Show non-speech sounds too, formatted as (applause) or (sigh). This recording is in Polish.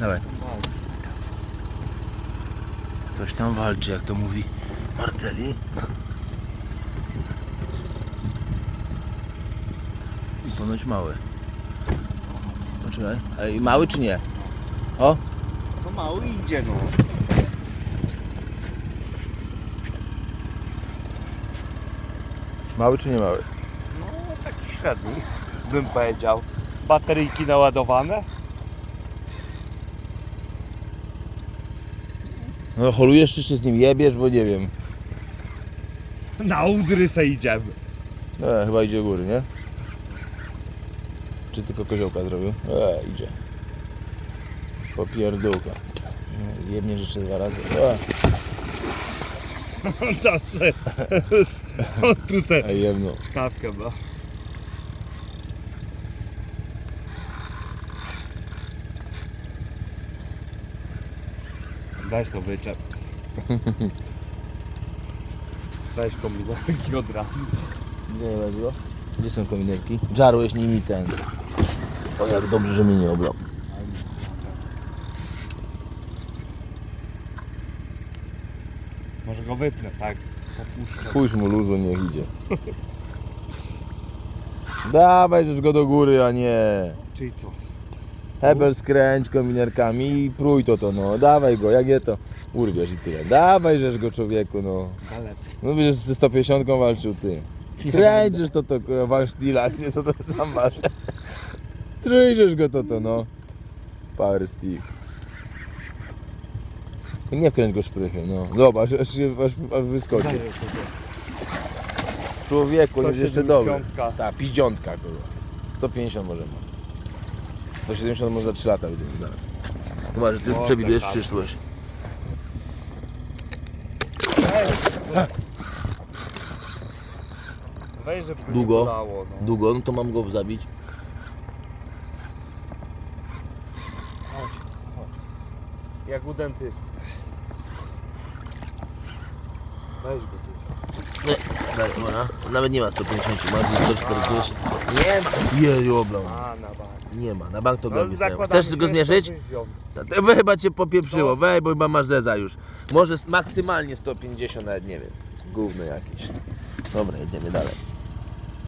Dawaj. Coś tam walczy, jak to mówi Marceli. I ponoć mały. Poczekaj. Ej, mały czy nie? O! To mały idzie no. Mały czy nie mały? No taki średni bym powiedział. Bateryjki naładowane. No holujesz czy się z nim jebiesz, bo nie wiem. Na udry se idziemy. E, chyba idzie góry, nie? Czy tylko koziołka zrobił? E, idzie. Popierdółka. No, Jebnie jeszcze dwa razy. E, (laughs) To se. (laughs) On tu se jebno. szkawkę ma. Weź to wyczep. (laughs) Weź kombinarki od razu. Gdzie nie chodziło? Gdzie są kominerki? Żarłeś nimi ten. O jak dobrze, że mnie nie oblał. Może go wypnę, tak? Popuszczę. Pójdź mu luzu, niech idzie. Dawaj rzecz go do góry, a nie. Czyli co? Hebel skręć kominerkami i prój to to, no. Dawaj go, jak je to. Urwiesz i tyle. Dawaj rzecz go człowieku, no. No wiesz, ze 150 walczył ty. Kręcisz to to, kurwa, Van Stila, czy co to tam masz? Trójdziesz go to to, no. Power stick. Nie wkręć go szprychy, no. Zobacz, aż, się- aż, aż wyskoczy. Człowieku, jest jeszcze dobry. 170. Tak, piździątka, kurwa. 150 może ma. 170 może za 3 lata będziemy dalej. Chyba, że ty już Może przewidujesz tak. przyszłość. Weź, żeby Długo? bolało, no. Długo, no to mam go zabić. Jak u dentysty. Weź go tu. Nie, daj, dobra. Nawet nie ma 150, ma gdzieś 140. Nie, jeju, oblał. A, na bank. Nie ma, na bank to go nie zakładamy, Chcesz go zmierzyć? We chyba cię popieprzyło, No. wej, bo chyba masz zeza już. Może maksymalnie 150, nawet nie wiem. Gówno jakieś. Dobra, jedziemy dalej.